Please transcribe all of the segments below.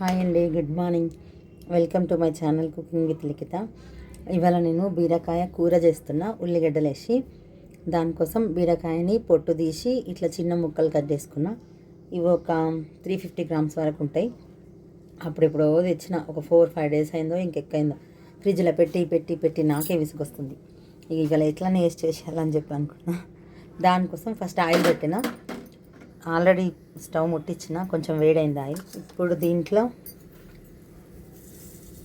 Hi అండి good morning. Welcome to my channel cooking with Likhitha. ఇవాళ నేను బీరకాయ కూర చేస్తున్నా ఉల్లిగడ్డలు వేసి దానికోసం బీరకాయని పొట్టు తీసి ఇట్లా చిన్న ముక్కలు కట్ చేసుకున్నా. ఇవి ఒక త్రీ ఫిఫ్టీ గ్రామ్స్ వరకు ఉంటాయి. అప్పుడెప్పుడో తెచ్చిన ఒక ఫోర్ ఫైవ్ డేస్ అయిందో ఇంకెక్కైందో ఫ్రిడ్జ్లో పెట్టి పెట్టి పెట్టి నాకే విసుగొస్తుంది. ఇక ఇవాళ ఎట్లా వేస్ట్ చేసేయాలని చెప్పి అనుకున్నా. దానికోసం ఫస్ట్ ఆయిల్ పెట్టిన. ఆల్రెడీ స్టవ్ ముట్టించిన కొంచెం వేడైంది ఆయిల్. ఇప్పుడు దీంట్లో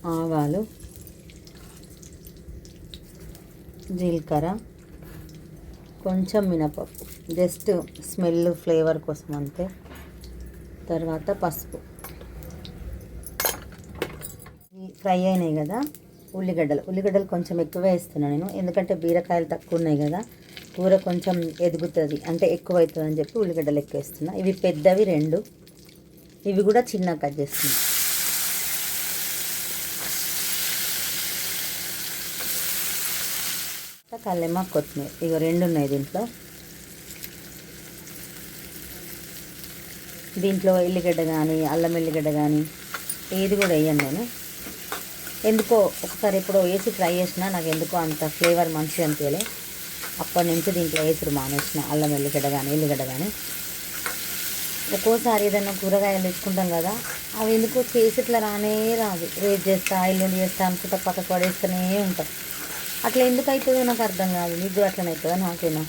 ఆవాలు జీలకర్ర కొంచెం మినపప్పు. జస్ట్ స్మెల్ ఫ్లేవర్ కోసం అంతే. తర్వాత పసుపు. ఫ్రై అయినాయి కదా ఉల్లిగడ్డలు. ఉల్లిగడ్డలు కొంచెం ఎక్కువ వేస్తున్నాను నేను ఎందుకంటే బీరకాయలు తక్కువ ఉన్నాయి కదా. కూర కొంచెం ఎదుగుతుంది. అంటే ఎక్కువ అవుతుంది అని చెప్పి ఉల్లిగడ్డలు ఎక్కువేస్తున్నా ఇవి పెద్దవి రెండు. ఇవి కూడా చిన్న కట్ చేస్తున్నా. కల్లెమ్మ కొత్తిమీర. ఇవి రెండు ఉన్నాయి దీంట్లో. దీంట్లో ఎల్లిగడ్డ కానీ అల్లం ఎల్లిగడ్డ కానీ ఏది కూడా వేయను నేను. ఎందుకో ఒకసారి ఎప్పుడో వేసి ట్రై చేసినా నాకు ఎందుకో అంత ఫ్లేవర్ మంచిగా అనిపించలేదు అప్పటి నుంచి దీంట్లో వేసుడు మానేసిన. అల్లం ఎల్లిగడ్డ కానీ ఎల్లిగడ్డ కానీ ఒక్కోసారి ఏదైనా కూరగాయలు తెచ్చుకుంటాం కదా అవి ఎందుకో చేసి ఇట్లా రానే రాదు. రేపు చేస్తా ఎల్లుండి చేస్తా అనుకుంటా పక్కకు పడేస్తూనే ఉంటాం. అట్లా ఎందుకు అవుతుందో నాకు అర్థం కాదు. మీకు కూడా అట్లనే అవుతుందా నాకేనా?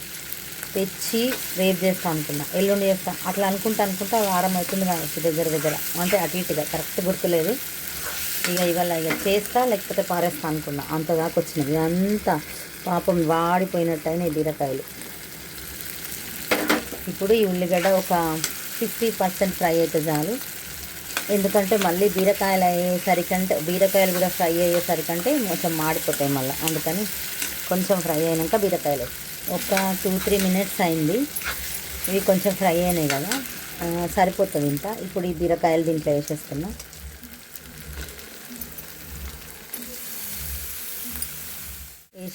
తెచ్చి రేపు చేస్తా అనుకున్నా. ఎల్లుండి చేస్తా. అట్లా అనుకుంటా అనుకుంటా వారం అవుతుంది కావచ్చు దగ్గర దగ్గర. అంటే అటు ఇటుగా. కరెక్ట్ గుర్తులేదు. ఇక ఇవాళ ఇక చేస్తా లేకపోతే పారేస్తా అనుకున్నా. అంత దాకా వచ్చినది. అంతా పాపం వాడిపోయినట్టయినా బీరకాయలు. ఇప్పుడు ఈ ఉల్లిగడ్డ ఒక ఫిఫ్టీ పర్సెంట్ ఫ్రై అయితే చాలు. ఎందుకంటే మళ్ళీ బీరకాయలు అయ్యేసరికంటే బీరకాయలు కూడా ఫ్రై అయ్యేసరికంటే కొంచెం మాడిపోతాయి మళ్ళీ. అందుకని కొంచెం ఫ్రై అయినాక బీరకాయలు. ఒక టూ త్రీ మినిట్స్ అయింది. ఇవి కొంచెం ఫ్రై అయినాయి కదా. సరిపోతుంది ఇంత. ఇప్పుడు ఈ బీరకాయలు దీంట్లో వేసేస్తున్నాం.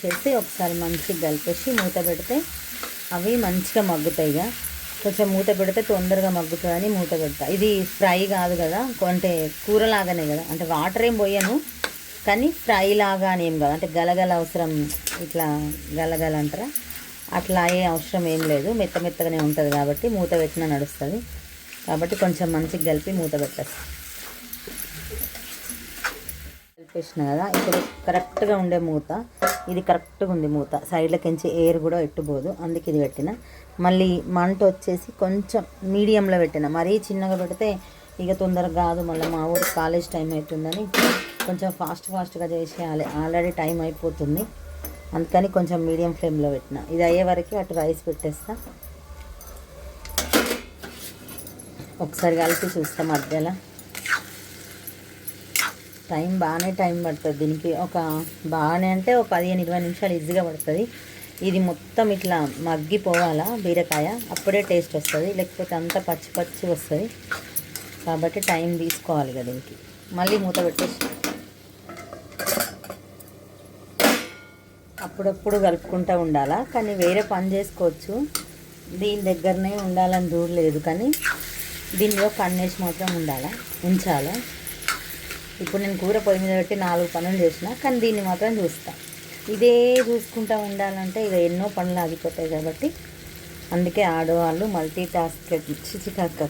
వేసేసి ఒకసారి మంచిగా కలిపేసి మూత పెడితే అవి మంచిగా మగ్గుతాయిగా కొంచెం మూత పెడితే తొందరగా మగ్గుతుందని మూత పెడతా. ఇది ఫ్రై కాదు కదా అంటే కూర లాగానే కదా. అంటే వాటర్ ఏం పోయాను కానీ ఫ్రై లాగా అని ఏం కాదు. అంటే గలగల అవసరం ఇట్లా గలగల అంటారా? అట్లా ఏ అవసరం ఏం లేదు. మెత్త మెత్తగానే ఉంటుంది కాబట్టి మూత పెట్టినా నడుస్తుంది. కాబట్టి కొంచెం మంచిగా కలిపి మూత పెట్టేస్తాను చెప్పేసిన కదా ఇప్పుడు కరెక్ట్గా ఉండే మూత ఇది కరెక్ట్గా ఉంది మూత. సైడ్లకించి ఎయిర్ కూడా ఎట్టుపోదు అందుకే ఇది పెట్టిన. మళ్ళీ మంట వచ్చేసి కొంచెం మీడియంలో పెట్టిన. మరీ చిన్నగా పెడితే ఇక తొందరగా కాదు మళ్ళీ మా ఊరు కాలేజ్ టైం అవుతుందని కొంచెం ఫాస్ట్ ఫాస్ట్గా చేసేయాలి. ఆల్రెడీ టైం అయిపోతుంది అందుకని కొంచెం మీడియం ఫ్లేమ్లో పెట్టిన. ఇది అయ్యే వరకు అటు రైస్ పెట్టేస్తా. ఒకసారి కలిపి చూస్తా మధ్యలో. టైం బాగానే టైం పడుతుంది. దీనికి ఒక బాగానే అంటే ఒక పదిహేను ఇరవై నిమిషాలు ఈజీగా పడుతుంది. ఇది మొత్తం ఇట్లా మగ్గిపోవాలా బీరకాయ? అప్పుడే టేస్ట్ వస్తుంది. లేకపోతే అంతా పచ్చి పచ్చి వస్తుంది. కాబట్టి టైం తీసుకోవాలి కదా దీనికి. మళ్ళీ మూత పెట్టేసి అప్పుడప్పుడు కలుపుకుంటూ ఉండాలా? కానీ వేరే పని చేసుకోవచ్చు. దీని దగ్గరనే ఉండాలని దూరలేదు లేదు. కానీ దీనిలో కన్నేసి మాత్రం ఉండాలా? ఉంచాలా? ఇప్పుడు నేను కూర పొయ్యి మీద పెట్టి నాలుగు పనులు చేసిన కానీ దీన్ని మాత్రం చూస్తా. ఇదే చూసుకుంటా ఉండాలంటే ఇక ఎన్నో పనులు ఆగిపోతాయి కాబట్టి అందుకే ఆడవాళ్ళు మల్టీ టాస్క్ చిచి కాదు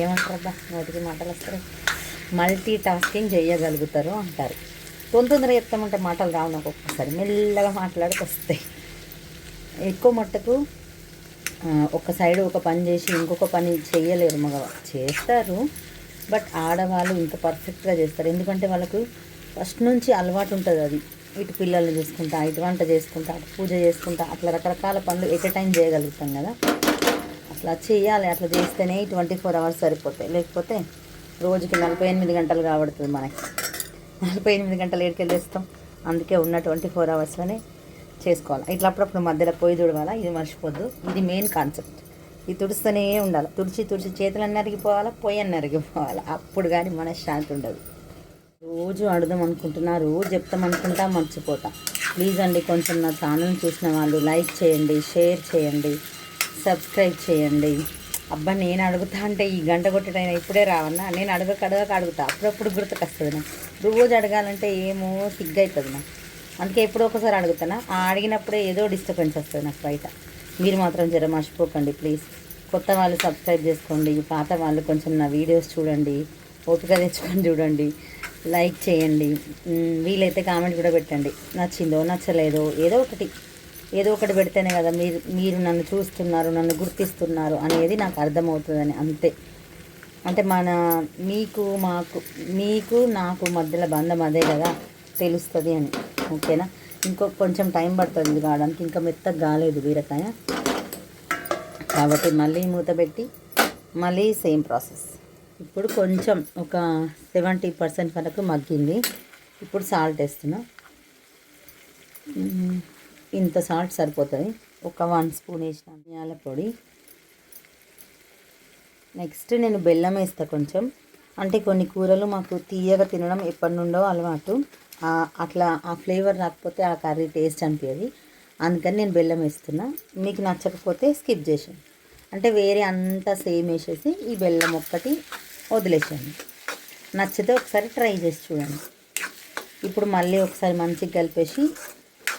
ఏమంటారబ్బా నోటికి మాటలు వస్తారు మల్టీ టాస్కింగ్ చేయగలుగుతారు అంటారు. తొందర తొందరగా చెప్తామంటే మాటలు రావు నాకు ఒక్కసారి. మెల్లగా మాట్లాడికి వస్తాయి. ఎక్కువ మట్టుకు ఒక సైడ్ ఒక పని చేసి ఇంకొక పని చేయలేరు మగ చేస్తారు బట్ ఆడవాళ్ళు ఇంత పర్ఫెక్ట్గా చేస్తారు. ఎందుకంటే వాళ్ళకు ఫస్ట్ నుంచి అలవాటు ఉంటుంది అది. ఇటు పిల్లల్ని చూసుకుంటా ఇటు వంట చేసుకుంటా అటు పూజ చేసుకుంటా అట్లా రకరకాల పనులు ఎట్ ఎ టైం చేయగలుగుతాం కదా. అట్లా చేయాలి అట్లా చేస్తేనే ట్వంటీ ఫోర్ అవర్స్ సరిపోతాయి. లేకపోతే రోజుకి నలభై ఎనిమిది గంటలు కాబడుతుంది మనకి. నలభై ఎనిమిది గంటలు ఏడుకెళ్ళి చేస్తాం అందుకే ఉన్న ట్వంటీ ఫోర్ అవర్స్లోనే చేసుకోవాలి. ఇట్లా అప్పుడప్పుడు మధ్యలో పోయి చూడవాలా? ఇది మర్చిపోద్దు. ఇది మెయిన్ కాన్సెప్ట్. ఈ తుడుస్తూనే ఉండాలి. తుడిచి తుడిచి చేతులన్నీ అరిగిపోవాలా పొయ్యి అన్నీ అరిగిపోవాలి. అప్పుడు కానీ మనశ్శాంతి ఉండదు. రోజు అడుదాం అనుకుంటున్నా రోజు చెప్తాం అనుకుంటా మర్చిపోతాం. ప్లీజ్ అండి కొంచెం నా ఛానల్ చూసిన వాళ్ళు లైక్ చేయండి షేర్ చేయండి సబ్స్క్రైబ్ చేయండి. అబ్బా నేను అడుగుతా అంటే ఈ గంట కొట్టడైనా ఇప్పుడే రావన్నా? నేను అడగక అడగక అడుగుతా. అప్పుడప్పుడు గుర్తుకొస్తుంది నాకు. రోజు అడగాలంటే ఏమో సిగ్గు అవుతుంది నాకు. అందుకే ఎప్పుడో ఒకసారి అడుగుతానా? ఆ అడిగినప్పుడే ఏదో డిస్టర్బెన్స్ వస్తుంది నాకు బయట. మీరు మాత్రం జర మర్చిపోకండి ప్లీజ్ కొత్త వాళ్ళు సబ్స్క్రైబ్ చేసుకోండి పాత వాళ్ళు కొంచెం నా వీడియోస్ చూడండి ఓపిక తెచ్చుకొని చూడండి లైక్ చేయండి. వీలైతే కామెంట్ కూడా పెట్టండి. నచ్చిందో నచ్చలేదో ఏదో ఒకటి ఏదో ఒకటి పెడితేనే కదా మీరు మీరు నన్ను చూస్తున్నారు నన్ను గుర్తిస్తున్నారు అనేది నాకు అర్థమవుతుందని అంతే. అంటే మన మీకు మాకు మీకు నాకు మధ్యలో బంధం అదే కదా తెలుస్తుంది అని. ఓకేనా? ఇంకో కొంచెం టైం పడుతుంది ఇది కావడానికి ఇంకా మెత్తగా కాలేదు బీరకాయ. కాబట్టి మళ్ళీ మూత పెట్టి మళ్ళీ సేమ్ ప్రాసెస్. ఇప్పుడు కొంచెం ఒక సెవెంటీ పర్సెంట్ వరకు మగ్గింది. ఇప్పుడు సాల్ట్ వేస్తున్నా. ఇంత సాల్ట్ సరిపోతుంది. ఒక వన్ స్పూన్ వేసిన ధనియాల పొడి. నెక్స్ట్ నేను బెల్లం వేస్తా కొంచెం. అంటే కొన్ని కూరలు మాకు తీయగా తినడం ఎప్పటి నుండో అలవాటు. అట్లా ఆ ఫ్లేవర్ రాకపోతే ఆ కర్రీ టేస్ట్ అనిపించదు అందుకని నేను బెల్లం వేస్తున్నా. మీకు నచ్చకపోతే స్కిప్ చేసాను అంటే వేరే అంతా సేమ్ వేసేసి ఈ బెల్లం ఒక్కటి వదిలేసాను నచ్చితే ఒకసారి ట్రై చేసి చూడండి. ఇప్పుడు మళ్ళీ ఒకసారి మంచిగా కలిపేసి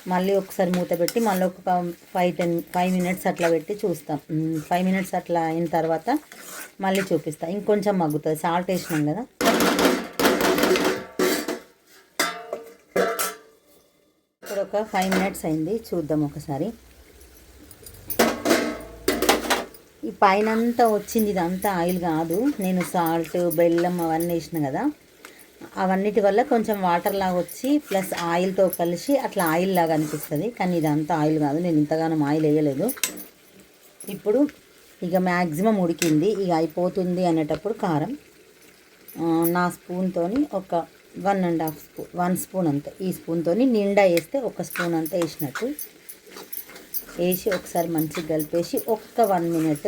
మళ్ళీ ఒకసారి మూత పెట్టి మళ్ళీ ఒక ఫైవ్ టెన్ ఫైవ్ మినిట్స్ అట్లా పెట్టి చూస్తాం. ఫైవ్ మినిట్స్ అట్లా అయిన తర్వాత మళ్ళీ చూపిస్తాను ఇంకొంచెం మగ్గుతుంది. సాల్ట్ వేసినాం కదా. ఒక ఫైవ్ మినిట్స్ అయింది. చూద్దాం ఒకసారి. ఈ పైన అంతా వచ్చింది ఇదంతా ఆయిల్ కాదు. నేను సాల్ట్ బెల్లం అవన్నీ వేసిన కదా. అవన్నిటి వల్ల కొంచెం వాటర్ లాగా వచ్చి ప్లస్ ఆయిల్తో కలిసి అట్లా ఆయిల్ లాగా అనిపిస్తుంది. కానీ ఇదంతా ఆయిల్ కాదు. నేను ఇంతగానం ఆయిల్ వేయలేదు. ఇప్పుడు ఇక మ్యాక్సిమం ఉడికింది. ఇక అయిపోతుంది అనేటప్పుడు కారం. నా స్పూన్తోని ఒక one and half spoon one spoon అంతే ఈ స్పూన్తో నిండా వేస్తే ఒక స్పూన్ అంతా వేసినట్టు. వేసి ఒకసారి మంచిగా కలిపేసి ఒక్క వన్ మినిట్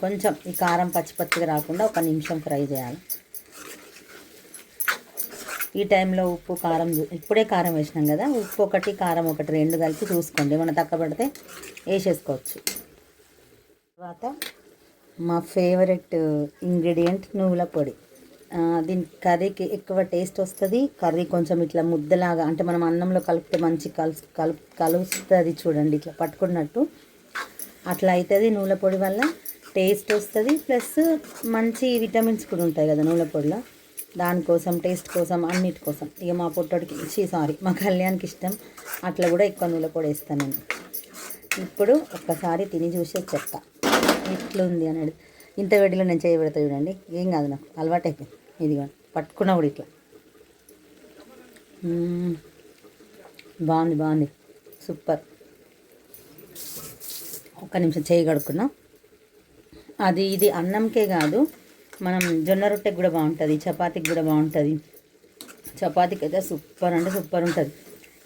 కొంచెం ఈ కారం పచ్చి పచ్చిగా రాకుండా ఒక నిమిషం ఫ్రై చేయాలి. ఈ టైంలో ఉప్పు కారం ఇప్పుడే కారం వేసినాం కదా ఉప్పు ఒకటి కారం ఒకటి రెండు కలిపి చూసుకోండి. ఏమైనా తక్కువ పడితే వేసేసుకోవచ్చు. తర్వాత మా ఫేవరెట్ ఇంగ్రీడియంట్ నువ్వుల పొడి. దీని కర్రీకి ఎక్కువ టేస్ట్ వస్తుంది. కర్రీ కొంచెం ఇట్లా ముద్దలాగా అంటే మనం అన్నంలో కలిపితే మంచి కలుసు కలుపు కలుస్తుంది చూడండి ఇట్లా పట్టుకున్నట్టు. అట్లా అవుతుంది నూనె పొడి వల్ల టేస్ట్ వస్తుంది. ప్లస్ మంచి విటమిన్స్ కూడా ఉంటాయి కదా నూనె పొడిలో. దానికోసం టేస్ట్ కోసం అన్నిటి కోసం. ఇక మా పొట్టడికి సారీ మా కళ్యాణ్కి ఇష్టం. అట్లా కూడా ఎక్కువ నూనె పొడి వేస్తాను నేను. ఇప్పుడు ఒక్కసారి తిని చూసే చెప్తా. ఎట్లుంది అనేది. ఇంత వేడిలో నేను చేయబెడతా చూడండి. ఏం కాదు నాకు అలవాటు అయిపోయింది పట్టుకున్న కూడా ఇట్లా. బాగుంది బాగుంది. సూపర్. ఒక్క నిమిషం చేయి అది ఇది అన్నంకే కాదు మనం జొన్న రొట్టెకి కూడా బాగుంటుంది చపాతీకి కూడా బాగుంటుంది. చపాతీకి అయితే సూపర్ అంటే సూపర్ ఉంటుంది.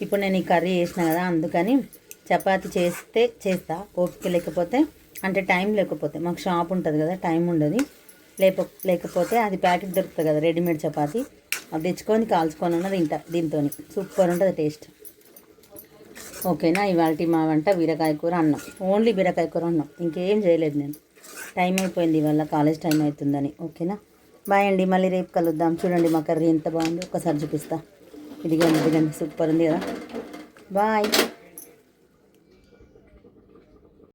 ఇప్పుడు నేను ఈ కర్రీ చేసిన కదా అందుకని చపాతీ చేస్తే చేస్తా. ఓపిక లేకపోతే అంటే టైం లేకపోతే మాకు షాప్ ఉంటుంది కదా టైం ఉండదు. లేక లేకపోతే అది ప్యాకెట్ దొరుకుతుంది కదా రెడీమేడ్ చపాతి. అది తెచ్చుకొని కాల్చుకొని ఉన్నది తింటా దీంతో సూపర్ ఉంటుంది టేస్ట్. ఓకేనా? ఇవాళ మా వంట బీరకాయ కూర అన్నం. ఓన్లీ బీరకాయ కూర అన్నం. ఇంకేం చేయలేదు నేను. టైం అయిపోయింది ఇవాళ కాలేజ్ టైం అవుతుందని. ఓకేనా? బాయ్ అండి. మళ్ళీ రేపు కలుద్దాం. చూడండి మా కర్రీ ఎంత బాగుందో. ఒకసారి చూపిస్తా. ఇదిగోండి ఇదిగండి. సూపర్ ఉంది కదా. బాయ్